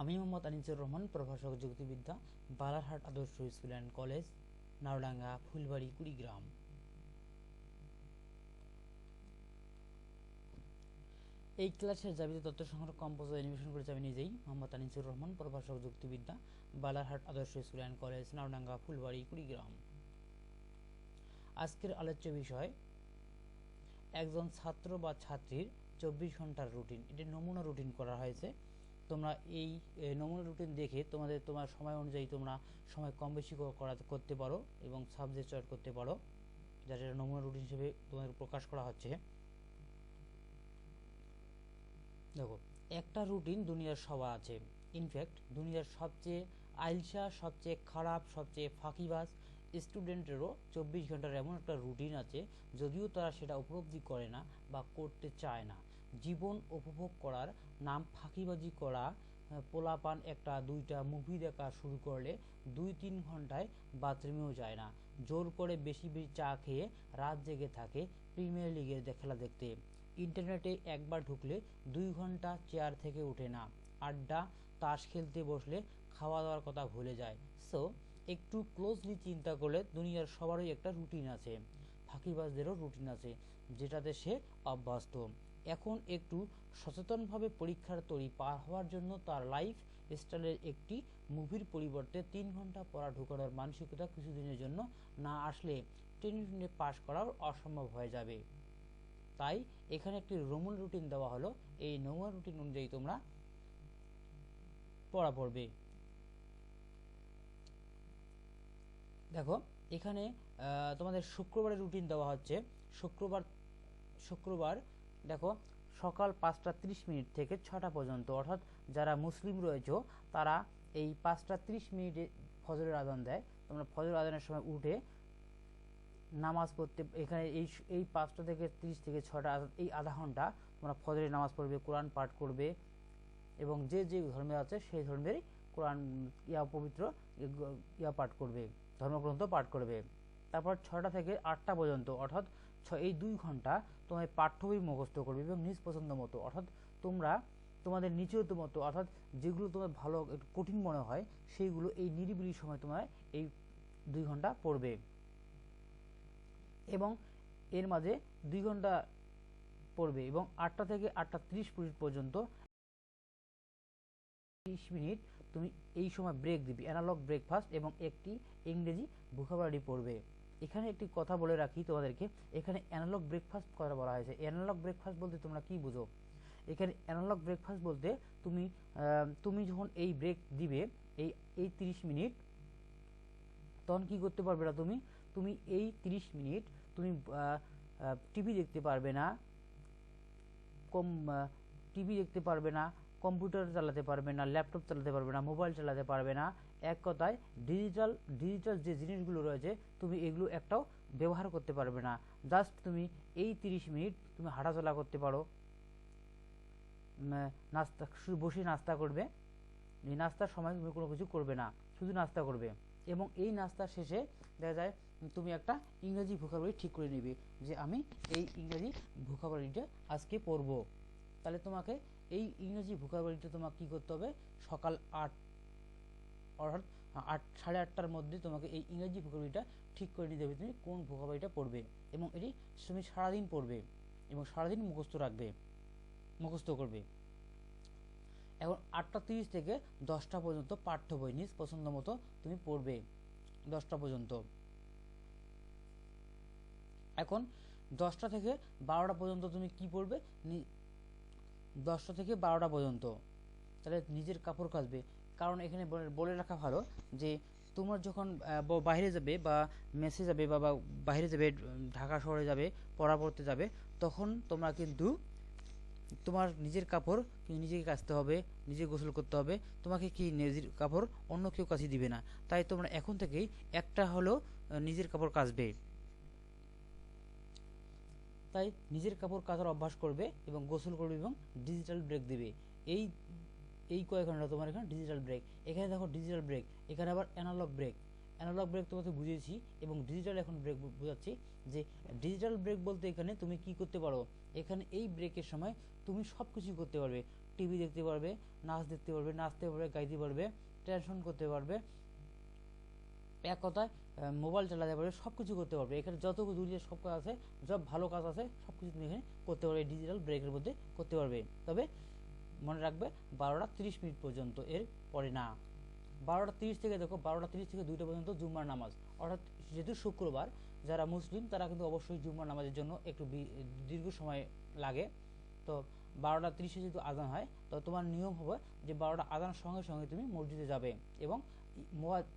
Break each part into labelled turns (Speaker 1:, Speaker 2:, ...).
Speaker 1: আমি মোহাম্মদ আনিসুর রহমান, প্রভাষক যুক্তিবিদ্যা Balarhat Adarsha school and college, Naodanga, Phulbari, Kurigram. এই ক্লাসের যাবতীয় তথ্য সংগ্রহ কম্পোজ অ্যানিমেশন করেছি আমি নিজেই, মোহাম্মদ আনিসুর রহমান, প্রভাষক যুক্তিবিদ্যা Balarhat Adarsha school and college, Naodanga, Phulbari, Kurigram. আজকের আলোচ্য বিষয়, একজন ছাত্র বা ছাত্রীর চব্বিশ ঘণ্টার রুটিন এটি নমুনা রুটিন করা হয়েছে। তোমরা এই নমুনা রুটিন দেখে তোমাদের, তোমার সময় অনুযায়ী তোমরা সময় কম বেশি করা, করতে পারো এবং সাবজেক্ট চয়েস করতে পারো। যার যেটা নমুনা রুটিন হিসেবে তোমাদের প্রকাশ করা হচ্ছে। দেখো, একটা রুটিন দুনিয়ার সবার আছে। ইনফ্যাক্ট দুনিয়ার সবচেয়ে আইলসা, সবচেয়ে খারাপ, সবচেয়ে ফাঁকিবাজ স্টুডেন্টেরও চব্বিশ ঘণ্টার এমন একটা রুটিন আছে, যদিও তারা সেটা উপলব্ধি করে না বা করতে চায় না। জীবন উপভোগ করার নাম ফাঁকিবাজি করা পোলাপান একটা দুইটা মুভি দেখা শুরু করলে দুই তিন ঘন্টায় বাথরুমেও যায় না। জোর করে বেশি বেশি চা খেয়ে রাত জেগে থাকে প্রিমিয়ার লিগের খেলা দেখতে। ইন্টারনেটে একবার ঢুকলে দুই ঘণ্টা চেয়ার থেকে ওঠে না। আড্ডা, তাস খেলতে বসলে খাওয়া দাওয়ার কথা ভুলে যায়। সো একটু ক্লোজলি চিন্তা করলে দুনিয়ার সবারই একটা রুটিন আছে। ফাঁকিবাজদেরও রুটিন আছে, যেটাতে সে অভ্যস্ত। এখন একটু সচেতনভাবে পরীক্ষার তৈরি পার হওয়ার জন্য তার লাইফ স্টাইলের একটি মুভির পরিবর্তে তিন ঘণ্টা পড়া ঢুকানোর মানসিকতা কিছুদিনের জন্য না আসলে টেনে পাশ করাও অসম্ভব হয়ে যাবে। তাই এখানে একটি রোমন রুটিন দেওয়া হলো। এই নোমান রুটিন অনুযায়ী তোমরা পড়া পড়বে। দেখো, এখানে তোমাদের শুক্রবারের রুটিন দেওয়া হচ্ছে। শুক্রবার শুক্রবার দেখো, সকাল পাঁচটা ত্রিশ মিনিট থেকে ছটা পর্যন্ত, অর্থাৎ যারা মুসলিম রয়েছে, তারা এই পাঁচটা ত্রিশ মিনিটে ফজরের আদান দেয়। তোমরা ফজর আদানের সময় উঠে নামাজ পড়তে, এখানে এই এই পাঁচটা থেকে ত্রিশ থেকে ছটা এই আধা ঘণ্টা তোমরা ফজরের নামাজ পড়বে, কোরআন পাঠ করবে এবং যে যে ধর্মে আছে, সেই ধর্মেরই কোরআন ইয়া পবিত্র ইয়া পাঠ করবে, ধর্মগ্রন্থ পাঠ করবে। তারপর ছটা থেকে আটটা পর্যন্ত, অর্থাৎ এই দুই ঘণ্টা তোমার পাঠ্য বই মুখস্থ করবে এবং নিজ পছন্দ মতো। অর্থাৎ তোমরা তোমাদের নিচেত মতো, অর্থাৎ যেগুলো তোমার ভালো একটু কঠিন মনে হয়, সেইগুলো এই নিরিবিলি সময় তোমার এই দুই ঘণ্টা পড়বে। এবং এর মাঝে দুই ঘণ্টা পড়বে এবং আটটা থেকে আটটা ত্রিশ মিনিট পর্যন্ত ত্রিশ মিনিট তুমি এই সময় ব্রেক দিবি অ্যানালগ ব্রেকফাস্ট এবং একটি ইংরেজি ভোকাবুলারি পড়বে। এখানে একটি কথা বলে রাখি তোমাদেরকে। এখানে অ্যানালগ ব্রেকফাস্ট কথা বলা হয়েছে। অ্যানালগ ব্রেকফাস্ট বলতে তোমরা কি বুঝো? এখানে অ্যানালগ ব্রেকফাস্ট বলতে তুমি তুমি যখন এই ব্রেক দিবে, এই এই তিরিশ মিনিট, তখন কি করতে পারবে না তুমি? তুমি এই তিরিশ মিনিট তুমি টিভি দেখতে পারবে না, কম টিভি দেখতে পারবে না কম্পিউটার চালাতে পারবে না ল্যাপটপ চালাতে পারবে না মোবাইল চালাতে পারবে না এক কথায় ডিজিটাল ডিজিটাল যে জিনিসগুলো রয়েছে, তুমি এগুলো একটাও ব্যবহার করতে পারবে না। জাস্ট তুমি এই তিরিশ মিনিট তুমি হাঁটাচলা করতে পারো। নাস্তা বসে নাস্তা করবে। এই নাস্তার সময় তুমি কোনো কিছু করবে না, শুধু নাস্তা করবে। এবং এই নাস্তার শেষে দেখা যায় তুমি একটা ইংরেজি ভোকাবুলারি ঠিক করে নিবে যে আমি এই ইংরেজি ভোকাবুলারিটা আজকে পড়ব। তাহলে তোমাকে এই ইংরেজি ভোকাবুলারিটা তোমাকে কী করতে হবে? সকাল আট অর্থাৎ আট, সাড়ে আটটার মধ্যে তোমাকে এই ইংরেজি ভোকাবুলারিটা ঠিক করে নিতে হবে তুমি কোন ভোকাবুলারিটা পড়বে এবং এটি তুমি সারাদিন পড়বে এবং সারাদিন মুখস্থ রাখবে, মুখস্থ করবে। এখন আটটা তিরিশ থেকে দশটা পর্যন্ত পাঠ্য বই নিজ পছন্দ মতো তুমি পড়বে দশটা পর্যন্ত। এখন দশটা থেকে বারোটা পর্যন্ত তুমি কি পড়বে? দশটা থেকে বারোটা পর্যন্ত। তাহলে নিজের কাপড় কাচবে। কারণ এখানে বলে রাখা ভালো যে তোমার যখন বাইরে যাবে বা মেসে যাবে বা বাইরে যাবে, ঢাকা শহরে যাবে পড়া পড়তে যাবে, তখন তোমরা কিন্তু তোমার নিজের কাপড় নিজেকে কাচতে হবে, নিজে গোসল করতে হবে, তোমাকে কি নিজের কাপড় অন্য কেউ কাছে দিবে না। তাই তোমরা এখন থেকেই একটা হলো নিজের কাপড় কাচবে। তাই নিজের কাপড় কাচার অভ্যাস করবে এবং গোসল করবে এবং ডিজিটাল ব্রেক দিবে। এই এই কয়েক ঘণ্টা তোমার এখানে ডিজিটাল ব্রেক এখানে দেখো ডিজিটাল ব্রেক এখানে আবার অ্যানালগ ব্রেক অ্যানালগ ব্রেক তোমাকে বুঝিয়েছি এবং ডিজিটাল এখন ব্রেক বোঝাচ্ছি যে ডিজিটাল ব্রেক বলতে এখানে তুমি কি করতে পারো? এখানে এই ব্রেকের সময় তুমি সব কিছু করতে পারবে। টিভি দেখতে পারবে, নাচ দেখতে পারবে, নাচতে পারবে, গাইতে পারবে টেনশন করতে পারবে, এক কথায় মোবাইল চালাতে পারবে সব কিছু করতে পারবে। এখানে যত দুনিয়ার সব কাজ আছে সব ভালো কাজ আছে সব কিছু তুমি এখানে করতে পারবে ডিজিটাল ব্রেকের মধ্যে করতে পারবে। তবে মনে রাখবে, বারোটা তিরিশ মিনিট পর্যন্ত এর পরে না। বারোটা তিরিশ থেকে দেখো, বারোটা তিরিশ থেকে দুইটা পর্যন্ত জুম্মার নামাজ। অর্থাৎ যেহেতু শুক্রবার, যারা মুসলিম, তারা কিন্তু অবশ্যই জুম্মার নামাজের জন্য একটু দীর্ঘ সময় লাগে। তো বারোটা তিরিশে যেহেতু আজান হয়, তো তোমার নিয়ম হবে যে বারোটা আজানের সঙ্গে সঙ্গে তুমি মসজিদে যাবে এবং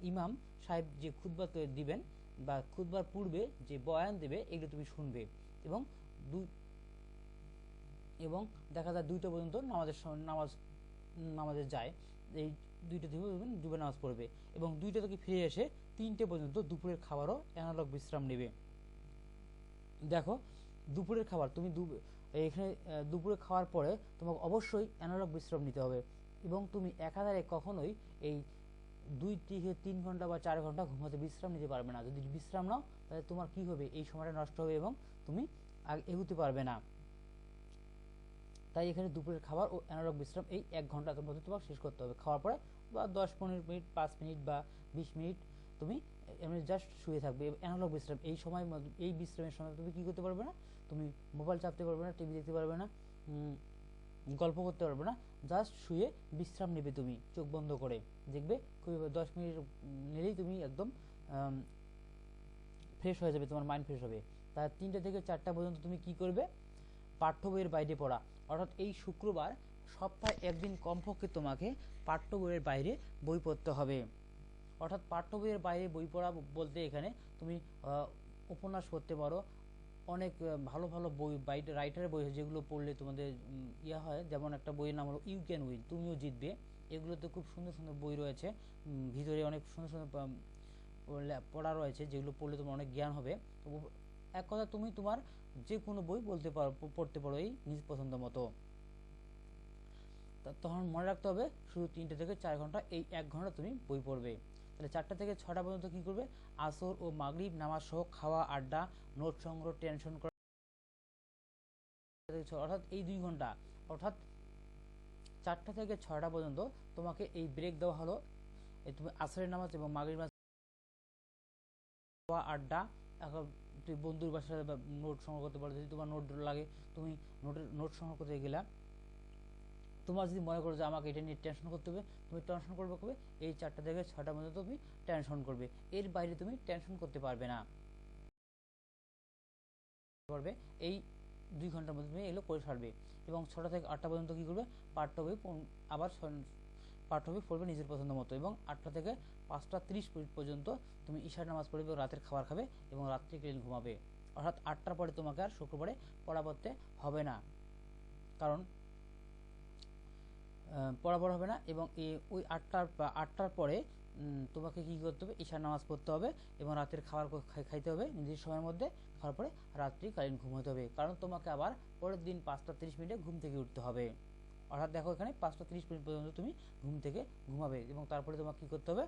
Speaker 1: ইমাম সাহেব যে খুতবা দিবেন বা খুতবার পূর্বে যে বয়ান দেবে, এগুলো তুমি শুনবে এবং দুই এবং দেখা যায় দুইটা পর্যন্ত নামাজের নামাজ, নামাজে যায়। এই দুইটা থেকে ডুবে নামাজ পড়বে এবং দুইটা থেকে ফিরে এসে তিনটে পর্যন্ত দুপুরের খাবারও অ্যানালগ বিশ্রাম নেবে। দেখো, দুপুরের খাবার, তুমি দু- এখানে দুপুরে খাওয়ার পরে তোমাকে অবশ্যই অ্যানালগ বিশ্রাম নিতে হবে এবং তুমি একাধারে কখনোই এই দুই থেকে তিন ঘণ্টা বা চার ঘণ্টা ঘুমাতে বিশ্রাম নিতে পারবে না। যদি বিশ্রাম নাও, তাহলে তোমার কি হবে? এই সময়টা নষ্ট হবে এবং তুমি এগুতে পারবে না। তাই এখানে দুপুরের খাবার ও অ্যানারোগ বিশ্রাম এই এক ঘণ্টার মধ্যে তোমার শেষ করতে হবে। খাওয়ার পরে বা দশ, পনেরো মিনিট, পাঁচ মিনিট বা বিশ মিনিট তুমি এমনি জাস্ট শুয়ে থাকবে। অ্যানালগ বিশ্রাম, এই সময় এই বিশ্রামের সময় তুমি কি করতে পারবে না? তুমি মোবাইল চাপতে পারবে না, টিভি দেখতে পারবে না গল্প করতে পারবে না জাস্ট শুয়ে বিশ্রাম নেবে তুমি চোখ বন্ধ করে। দেখবে খুবই দশ মিনিট নিলেই তুমি একদম ফ্রেশ হয়ে যাবে, তোমার মাইন্ড ফ্রেশ হবে। তার তিনটে থেকে চারটা পর্যন্ত তুমি কি করবে? পাঠ্য বইয়ের বাইরে পড়া। অর্থাৎ এই শুক্রবার সপ্তাহে একদিন কমপক্ষে তোমাকে পাঠ্য বইয়ের বাইরে বই পড়তে হবে। অর্থাৎ পাঠ্য বইয়ের বাইরে বই পড়া বলতে এখানে তুমি উপন্যাস পড়তে পারো। অনেক ভালো ভালো বই বাইরে রাইটারের বই যেগুলো পড়লে তোমাদের ইয়া হয়। যেমন একটা বইয়ের নাম হলো ইউ ক্যান উইন তুমিও জিতবে। এগুলোতে খুব সুন্দর সুন্দর বই রয়েছে। ভিতরে অনেক সুন্দর সুন্দর পড়া রয়েছে যেগুলো পড়লে তোমার অনেক জ্ঞান হবে। এক কথা, তুমি তোমার যে কোনো বই বলতে পারো, পড়তে পারো এই নিজ পছন্দ মতো। তখন মনে রাখতে হবে, শুধু তিনটে থেকে চার ঘণ্টা, এই এক ঘণ্টা তুমি বই পড়বে। তাহলে চারটা থেকে ছটা পর্যন্ত কি করবে? আসর ও মাগরিব নামাজ সহ খাওয়া, আড্ডা, নোট সংগ্রহ, টেনশন করা। অর্থাৎ এই দুই ঘণ্টা। অর্থাৎ চারটা থেকে ছটা পর্যন্ত তোমাকে এই ব্রেক দেওয়া হলো। তুমি আসরের নামাজ এবং মাগরিব খাওয়া, আড্ডা তুই বন্ধুর বাসায় নোট সংগ্রহ করতে পারো, যদি তোমার নোট লাগে, তুমি নোটের, নোট সংগ্রহ করতে গেলা, তোমার যদি মনে করো যে আমাকে এটা নিয়ে টেনশন করতে হবে, তুমি টেনশন করবে কবে? এই চারটা থেকে ছটা পর্যন্ত তুমি টেনশন করবে। এর বাইরে তুমি টেনশন করতে পারবে না। পারবে এই দুই ঘণ্টার মধ্যে তুমি এগুলো করে ছাড়বে। এবং ছটা থেকে আটটা পর্যন্ত কি করবে? বই পড়- আবার সন- পাঠ্য পড়বে নিজের পছন্দ মতো এবং আটটা থেকে পাঁচটা তিরিশ মিনিট পর্যন্ত তুমি ঈশার নামাজ পড়বে রাতের খাবার খাবে এবং রাত্রে ক্লিন ঘুমাবে। অর্থাৎ আটটার পরে তোমাকে আর শুক্রবারে পড়া পড়তে হবে না। কারণ আহ, পড়া পড়া হবে না এবং ওই আটটার আটটার পরে তোমাকে কি করতে হবে? ঈশার নামাজ পড়তে হবে এবং রাতের খাবার খাইতে হবে। নিজের সময়ের মধ্যে খাওয়ার পরে রাত্রিকালীন ঘুমাতে হবে। কারণ তোমাকে আবার পরের দিন পাঁচটা তিরিশ মিনিটে ঘুম থেকে উঠতে হবে। অর্থাৎ দেখো এখানে পাঁচটা তিরিশ মিনিট পর্যন্ত তুমি ঘুম থেকে ঘুমাবে এবং তারপরে তোমাকে কি করতে হবে?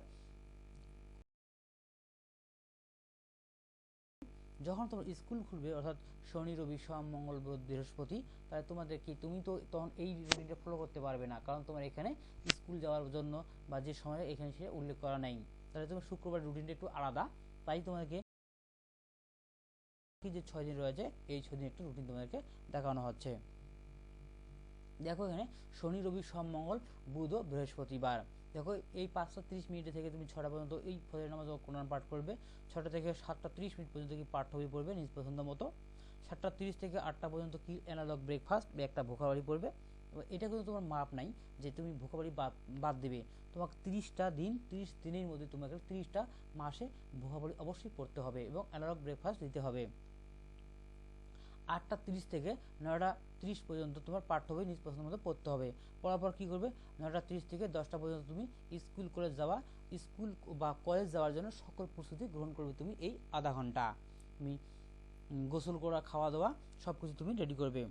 Speaker 1: যখন তোমার স্কুল খুলবে, অর্থাৎ শনি, রবি, সোম, মঙ্গল, বুধ, বৃহস্পতি, তাহলে তোমাদের কি তুমি তো তখন এই রুটিনটা ফলো করতে পারবে না। কারণ তোমার এখানে স্কুল যাওয়ার জন্য বা যে সময় এখানে সে উল্লেখ করা নাই। তাহলে তোমার শুক্রবার রুটিনটা একটু আলাদা। তাই তোমাকে যে ছয় দিন রয়েছে, এই ছয় দিন একটু রুটিন তোমাদেরকে দেখানো হচ্ছে। দেখো এখানে শনি, রবি, সোম, মঙ্গল, বুধ বৃহস্পতিবার। দেখো এই পাঁচটা তিরিশ মিনিট থেকে তুমি ছটা পর্যন্ত এই ফজর নামাজ কোরআন পাঠ করবে। ছটা থেকে সাতটা তিরিশ মিনিট পর্যন্ত কি পাঠ্য বই পড়বে নিজ পছন্দ মতো। সাতটা তিরিশ থেকে আটটা পর্যন্ত কি অ্যানালগ ব্রেকফাস্ট বা একটা ভোকাবাড়ি পড়বে। এটা কিন্তু তোমার মাপ নাই যে তুমি ভোকাবাড়ি বাদ বাদ দেবে। তোমাকে তিরিশটা দিন, তিরিশ দিনের মধ্যে তোমাকে তিরিশটা মাসে ভোকাবাড়ি অবশ্যই পড়তে হবে এবং অ্যানালগ ব্রেকফাস্ট দিতে হবে। আটটা তিরিশ থেকে নয়টা তিরিশ পর্যন্ত তোমার পাঠ্য বই নিজ পছন্দ মতো পড়তে হবে। পড়ার পর কী করবে? নয়টা তিরিশ থেকে দশটা পর্যন্ত তুমি স্কুল, কলেজ যাওয়া, স্কুল বা কলেজ যাওয়ার জন্য সকল প্রস্তুতি গ্রহণ করবে তুমি এই আধা ঘণ্টা। তুমি গোসল করা, খাওয়া দাওয়া সব কিছু তুমি রেডি করবে।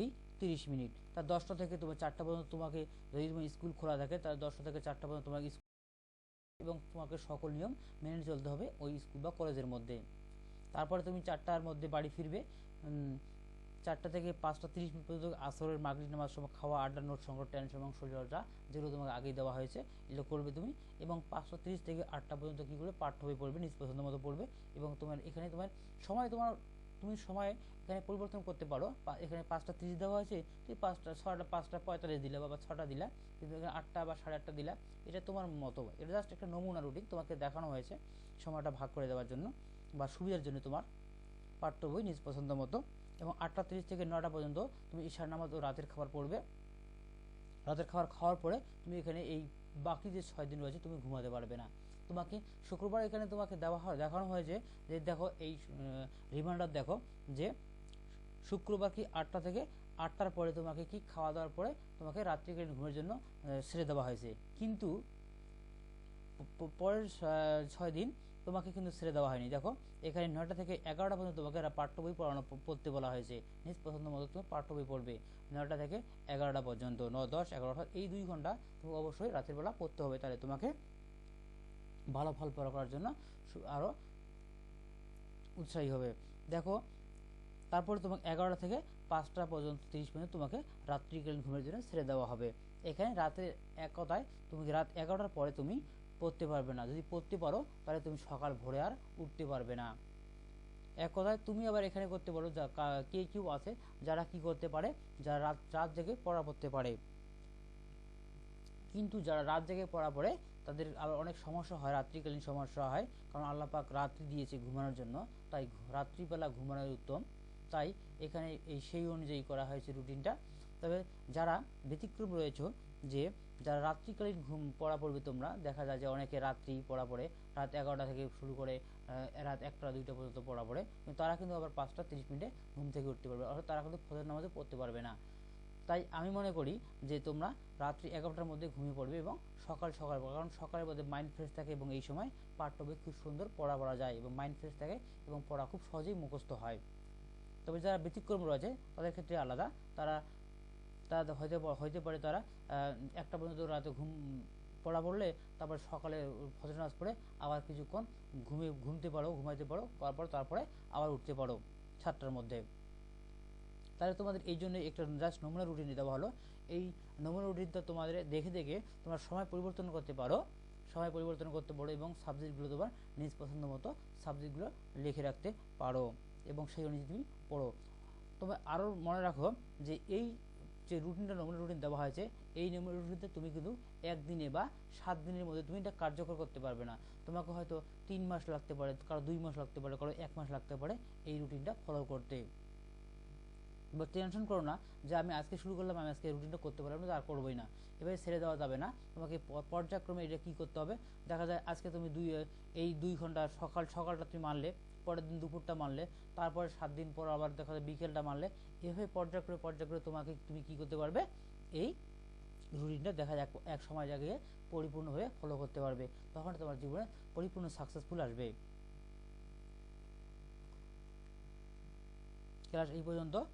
Speaker 1: এই তিরিশ মিনিট। তার দশটা থেকে তোমার চারটা পর্যন্ত তোমাকে যদি তোমার স্কুল খোলা থাকে তার দশটা থেকে চারটা পর্যন্ত তোমাকে স্কুল এবং তোমাকে সকল নিয়ম মেনে চলতে হবে ওই স্কুল বা কলেজের মধ্যে। তারপরে তুমি চারটার মধ্যে বাড়ি ফিরবে। চারটা থেকে পাঁচটা তিরিশ মিনিট পর্যন্ত আসরের মাগরিব নামাজ সময় খাওয়া, আড্ডা, নোট সংগ্রহ, টেনশন এবং শরীরচর্চা যেগুলো তোমাকে আগেই দেওয়া হয়েছে, এগুলো করবে তুমি। এবং পাঁচটা তিরিশ থেকে আটটা পর্যন্ত কী করবে? পাঠ্য বই পড়বে নিজ পছন্দ মতো পড়বে এবং তোমার এখানে তোমার সময় তোমার, তুমি সময় এখানে পরিবর্তন করতে পারো। এখানে পাঁচটা তিরিশ দেওয়া হয়েছে, তুমি পাঁচটা ছটা পাঁচটা, পঁয়তাল্লিশ দিলে বা ছটা দিলা, কিন্তু এখানে আটটা বা সাড়ে আটটা দিলা, এটা তোমার মতো এটা জাস্ট একটা নমুনা রুটিন তোমাকে দেখানো হয়েছে সময়টা ভাগ করে দেওয়ার জন্য। বা সুবিধার জন্য তোমার পাঠ্য বই নিজ পছন্দ মতো। এবং আটটা তিরিশ থেকে নটা পর্যন্ত তুমি ঈশার নামাজ ও রাতের খাবার পড়বে। রাতের খাবার খাওয়ার পরে তুমি এখানে এই বাকি যে ছয় দিন রয়েছে তুমি ঘুমাতে পারবে না। তোমাকে শুক্রবার এখানে তোমাকে দেওয়া হয়, দেখানো হয়েছে যে দেখো এই রিমাইন্ডার দেখো যে শুক্রবার কি আটটা থেকে আটটার পরে তোমাকে কি খাওয়া দাওয়ার পরে তোমাকে রাত্রিকালীন ঘুমের জন্য ছেড়ে দেওয়া হয়েছে। কিন্তু পরের ছয় দিন তোমাকে কিন্তু ছেড়ে দেওয়া হয়নি। দেখো, এখানে নয়টা থেকে এগারোটা পর্যন্ত তোমাকে একটা পাঠ্য বই পড়ানো, পড়তে বলা হয়েছে। নিজ পছন্দ মতো তুমি পাঠ্য বই পড়বে। নয়টা থেকে এগারোটা পর্যন্ত ন দশ এগারোটা এই দুই ঘণ্টা তুমি অবশ্যই রাতের বেলা পড়তে হবে। তাহলে তোমাকে ভালো ফল পড়া করার জন্য সু- আরও উৎসাহী হবে। দেখো, তারপরে তোমাকে এগারোটা থেকে পাঁচটা পর্যন্ত, তিরিশ মিনিট তোমাকে রাত্রিকালীন ঘুমের জন্য ছেড়ে দেওয়া হবে। এখানে রাতে এক কথায় তুমি রাত এগারোটার পরে তুমি পড়তে পারবে না। যদি পড়তে পারো, তাহলে তুমি সকাল ভোরে আর উঠতে পারবে না। এক কথায় তুমি আবার এখানে করতে পারো কে কেউ আছে, যারা কি করতে পারে, যারা রাত রাত জেগে পড়া পড়তে পারে। কিন্তু যারা রাত জেগে পড়া পড়ে, তাদের আবার অনেক সমস্যা হয়, রাত্রিকালীন সমস্যা হয়। কারণ আল্লাহ পাক রাত্রি দিয়েছে ঘুমানোর জন্য, তাই রাত্রিবেলা ঘুমানোই উত্তম। তাই এখানে এই সেই অনুযায়ী করা হয়েছে রুটিনটা। তবে যারা ব্যতিক্রম রয়েছে, যে যারা রাত্রিকালীন ঘুম পড়া পড়বে তোমরা, দেখা যায় যে অনেকে রাত্রি পড়া পড়ে, রাত এগারোটা থেকে শুরু করে রাত একটা দুইটা পর্যন্ত পড়া পড়ে তারা কিন্তু আবার পাঁচটা তিরিশ মিনিটে ঘুম থেকে উঠতে পারবে, অর্থাৎ তারা কিন্তু ফজর নামাজে পড়তে পারবে না তাই আমি মনে করি যে তোমরা রাত্রি এগারোটার মধ্যে ঘুমিয়ে পড়বে এবং সকাল সকাল। কারণ সকালের মধ্যে মাইন্ড ফ্রেশ থাকে এবং এই সময় পাঠ্য বই খুব সুন্দর পড়া পড়া যায় এবং মাইন্ড ফ্রেশ থাকে এবং পড়া খুব সহজেই মুখস্থ হয় তবে যারা ব্যতিক্রম রয়েছে, তাদের ক্ষেত্রে আলাদা তারা তারা হয়তো প- হইতে পারে তারা একটা পর্যন্ত রাতে ঘুম, পড়া পড়লে তারপর সকালে ফজর নামাজ পড়ে আবার কিছুক্ষণ ঘুমিয়ে ঘুমতে পারো, ঘুমাইতে পারো, তারপর, তারপরে আবার উঠতে পারো সাতটার মধ্যে। তাহলে তোমাদের এই জন্য একটা জাস্ট নমুনা রুটিন দেওয়া হলো। এই নমুনা রুটিনটা তোমাদের দেখে দেখে তোমরা সময় পরিবর্তন করতে পারো, সময় পরিবর্তন করতে পারো এবং সাবজেক্টগুলো তোমার নিজ পছন্দ মতো সাবজেক্টগুলো লিখে রাখতে পারো এবং সেই অনুযায়ী তুমি পড়ো। তবে আরও মনে রাখো যে এই যে রুটিনটা নমুনা রুটিন দেওয়া হয়েছে, এই নমুনা রুটিনতে তুমি কিন্তু একদিনে বা সাত দিনের মধ্যে তুমি এটা কার্যকর করতে পারবে না। তোমাকে হয়তো তিন মাস লাগতে পারে, কারও দুই মাস লাগতে পারে, কারও এক মাস লাগতে পারে এই রুটিনটা ফলো করতে। বা টেনশন করো না যে আমি আজকে শুরু করলাম, আমি আজকে রুটিনটা করতে পারলাম না আর করবোই না। এভাবে ছেড়ে দেওয়া যাবে না। তোমাকে পর্যায়ক্রমে এটা কী করতে হবে? দেখা যায় আজকে তুমি দুই, এই দুই ঘণ্টা সকাল, সকালটা তুমি মানলে পরের দিন দুপুরটা মারলে, তারপরে সাত দিন পর আবার দেখা যায় বিকেলটা মারলে, এভাবে পর্যায়ক্রমে পর্যায়ক্রমে তোমাকে তুমি কি করতে পারবে? এই রুটিনটা দেখা যাক, এক- সময় জায়গায় পরিপূর্ণভাবে ফলো করতে পারবে। তখন তোমার জীবনে পরিপূর্ণ সাকসেসফুল আসবে। ক্লাস এই পর্যন্ত।